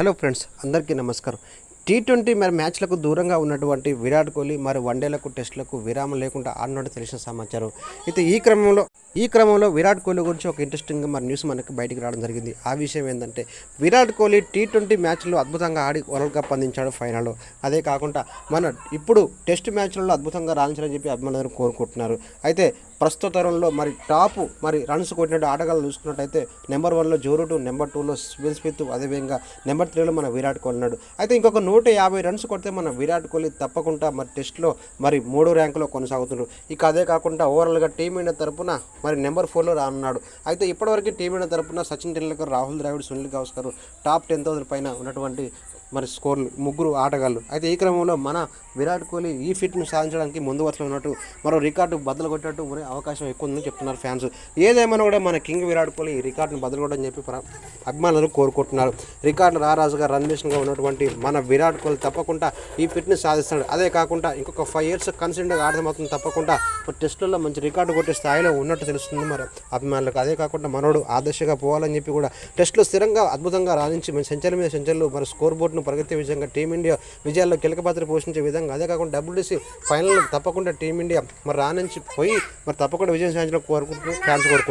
Hello friends అందరికీ నమస్కారం. T twenty మరి మ్యాచ్లకు దూరంగా ఉన్నటువంటి విరాట్ కోహ్లీ మరి వన్డేలకు టెస్టులకు విరామం లేకుండా ఆడినట్టు తెలిసిన సమాచారం. అయితే ఈ క్రమంలో ఈ క్రమంలో విరాట్ కోహ్లీ గురించి ఒక ఇంట్రెస్టింగ్ మరి న్యూస్ మనకి బయటికి రావడం జరిగింది. ఆ విషయం ఏంటంటే విరాట్ కోహ్లీ టీ ట్వంటీ మ్యాచ్లో అద్భుతంగా ఆడి వరల్డ్ కప్ అందించాడు ఫైనల్లో అదే కాకుండా మన ఇప్పుడు టెస్ట్ మ్యాచ్లలో అద్భుతంగా రాణించాలని చెప్పి అభిమానులు కోరుకుంటున్నారు. అయితే ప్రస్తుత తరంలో మరి టాప్ మరి రన్స్ కొట్టినట్టు ఆటగాళ్ళు చూసుకున్నట్టయితే నెంబర్ వన్లో జోరుటు నెంబర్ టూలో స్విల్ స్మిత్ అదేవిధంగా నెంబర్ త్రీలో మన విరాట్ కోహ్లీ ఉన్నాడు. అయితే ఇంకొక నూట యాభై రన్స్ కొడితే మన విరాట్ కోహ్లీ తప్పకుండా మరి టెస్ట్లో మరి మూడో ర్యాంకులో కొనసాగుతున్నాడు ఇక అదే కాకుండా ఓవరాల్గా టీమిండియా తరపున మరి నెంబర్ ఫోర్లో రానున్నాడు. అయితే ఇప్పటివరకు టీమిండియా తరపున Sachin Tendulkar Rahul Dravid Sunil Gavaskar top ten thousand పైన ఉన్నటువంటి మరి స్కోర్లు ముగ్గురు ఆటగాళ్ళు. అయితే ఈ క్రమంలో మన విరాట్ కోహ్లీ ఈ ఫిట్ను సాధించడానికి ముందు వరుసలో ఉన్నట్టు మరో రికార్డు బద్దలు కొట్టినట్టు అవకాశం ఎక్కువ ఉందని చెప్తున్నారు ఫ్యాన్స్ ఏదేమైనా కూడా మన కింగ్ విరాట్ కోహ్లీ ఈ రికార్డును బదులుకోవడం చెప్పి అభిమానులు కోరుకుంటున్నారు రికార్డు రారాజుగా రన్ మిషన్గా ఉన్నటువంటి మన విరాట్ కోహ్లీ తప్పకుండా ఈ ఫిట్నెస్ సాధిస్తాడు అదే కాకుండా ఇంకొక ఫైవ్ ఇయర్స్ కన్సిడెంట్గా ఆడడం అవుతుంది తప్పకుండా టెస్టులలో మంచి రికార్డు కొట్టే స్థాయిలో ఉన్నట్టు తెలుస్తుంది మరి అభిమానులకు అదే కాకుండా మనోడు ఆదర్శగా పోవాలని చెప్పి కూడా టెస్టులో స్థిరంగా అద్భుతంగా రాణించి మన సెంచరీ మీద సెంచరీలు మరి స్కోర్ బోర్డును ప్రగతి విధంగా టీమిండియా విజయాల్లో కీలక పాత్ర పోషించే విధంగా అదే కాకుండా డబ్ల్యూడీసీ ఫైనల్ తప్పకుండా టీమిండియా మరి రాణించి పోయి మరి తప్పకుండా విజయం సాధించడం కోరుకుంటూ ఫ్యాన్స్ కోరుకుంటున్నారు